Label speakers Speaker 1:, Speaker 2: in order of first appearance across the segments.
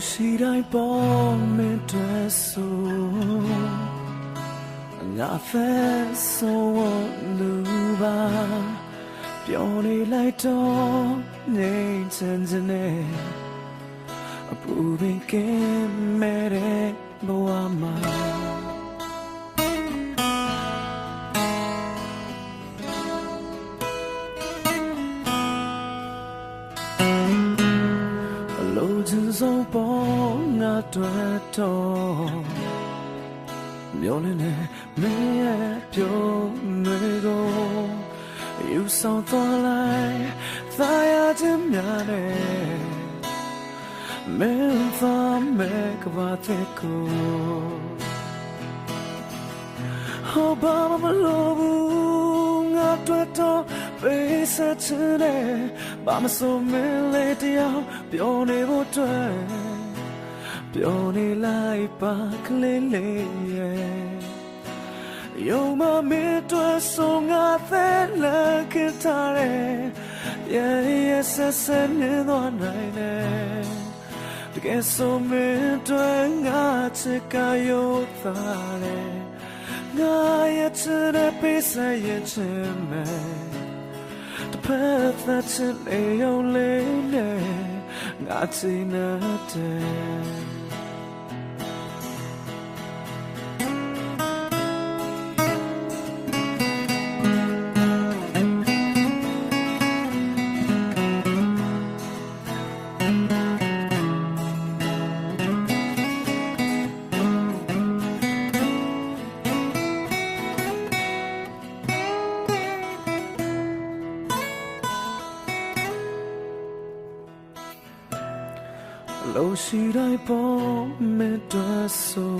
Speaker 1: လို့ရှိတိုင်းပေါ်မင်းတွေ့ဆိုငါဖက်ဆိုလူပါပြောနေလိုက်တော့နေချင်ချင်နေအပူပင်ကင်းမဲ့တဲ့ဘဝမှာအလို ချင်ဆုံးပေါ်ငါတွေ့တော့မျောနေနေမင်းရဲ့ပြုံးတွေကိုယူဆောင်သွားလိုက်သာယာခြင်းများနဲ့မင်းသာမဲ့ကဘာတဲ့ကိုဟောဘာမှမလိုဘူးငါတွေ့တော့ပေးဆက်ချင်တယ်ဘာမဆိုမင်းလေးတယောက်ပြောနေဖို့တွေ့ ပြောနေလိုက်ပါကလေးလေးရဲ့ယုံမမင်းတွေ့ဆိုငါသက်လက်ခင်ထားတယ်ရဲ့ရဲ့ဆက်ဆက်နေတော့နိုင်တယ်တကယ်ဆိုမင်းတွေ့ငါချစ်ကရောသားတယ်ငါရဲ့ချစ်တဲ့ပေးဆက်ရဲ့ချင်မယ်တဖက်သက်ချင်နေုံလေးနဲ့ငါချင်တဲ့ လို့ရှိတိုင်းပေါ်မတော်ဆို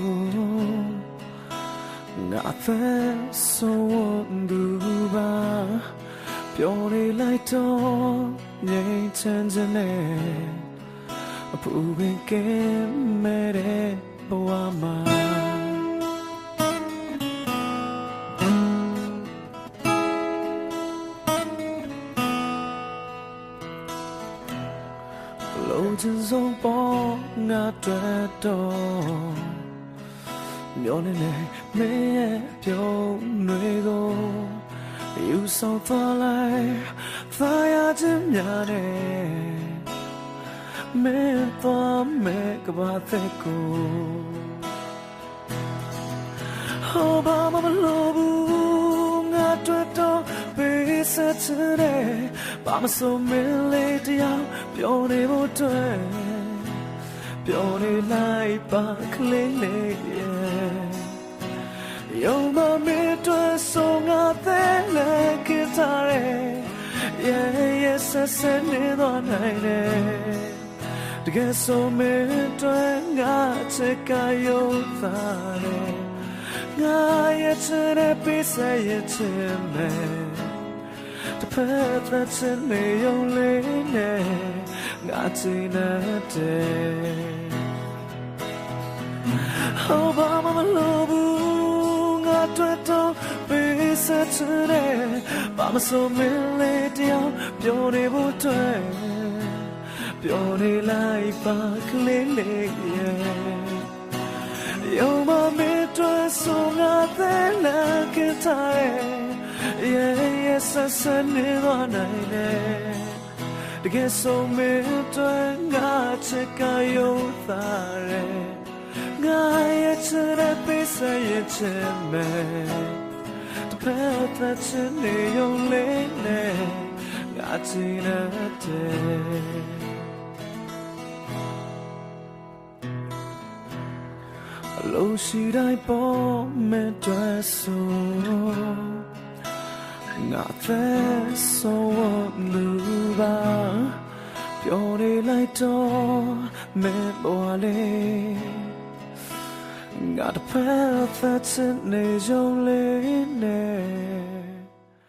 Speaker 1: ငါဖက်ဆိုဘူပါပြောနေလိုက်တော့ငြိမ်ချမ်းချမ်းနဲ့အပူပ လုံးချင်ဆုံးပေါ်ငါတွေ့တော့မျောနေနေမင်းရဲ့ပြုံးတွေကိုယူဆောင်သွားလိုက်သာယာခြင်းများနဲ့မင်းသွားမဲ့ကဘာတဲ့ကိုဟောဘာမှမလိုဘူးငါတွေ့တော့ပေးဆက်ချင်တယ် ဘာမဆိုမင်းလေးတယောက်ပြောနေဖို့တွေ့ပြောနေလိုက်ပါကလေးလေးရဲ့ယုံမမင်းတွေ့ဆိုငါတဲ့လေကထားတယ်ရဲ့ရဲ့ဆက်ဆက်နေတော့နိုင်တယ်တကယ်ဆိုမင်းတွေ့ငါချစ်ကရုံသားတယ်ငါရဲ့ချစ်တဲ့ပေးဆက်ရဲ့ချစ်မယ် တဖက်သက်ချင်နေုံလေးနဲ့ငါချင်တဲ့ဟောဘာမှမလိုဘူးငါတွေ့တော့ပေးဆက်ချင်တယ်ဘာမဆိုမင်းလေးတ ယောက်ပြောနေဖို့တွေ့ပြောနေလိုက်ပါကလေးလေးရဲ့ယုံမမေတ္တာဆိုငါတဲ့လကတဲ့ရဲ့ရဲ့ဆက်ဆက်နေတော့နိုင်တယ်တကယ်ဆိုမေတ္တာငါချစ်ကယုံသားတယ်ငါရဲ့ချစ်တဲ့ပေးစရဲ့ချစ်မယ်တဖက်သက်ချင်နေုံလေးနဲ့ငါချင်တဲ့အလိုရှိတိုင်းပေါ်မဲ့တွေ့ဆို ငါဖက်ဆိုလူပါပြောနေလိုက်တော့မဲ့ပေါ်လေငါတဖက်သက်ချင်နေကြလေးနဲ့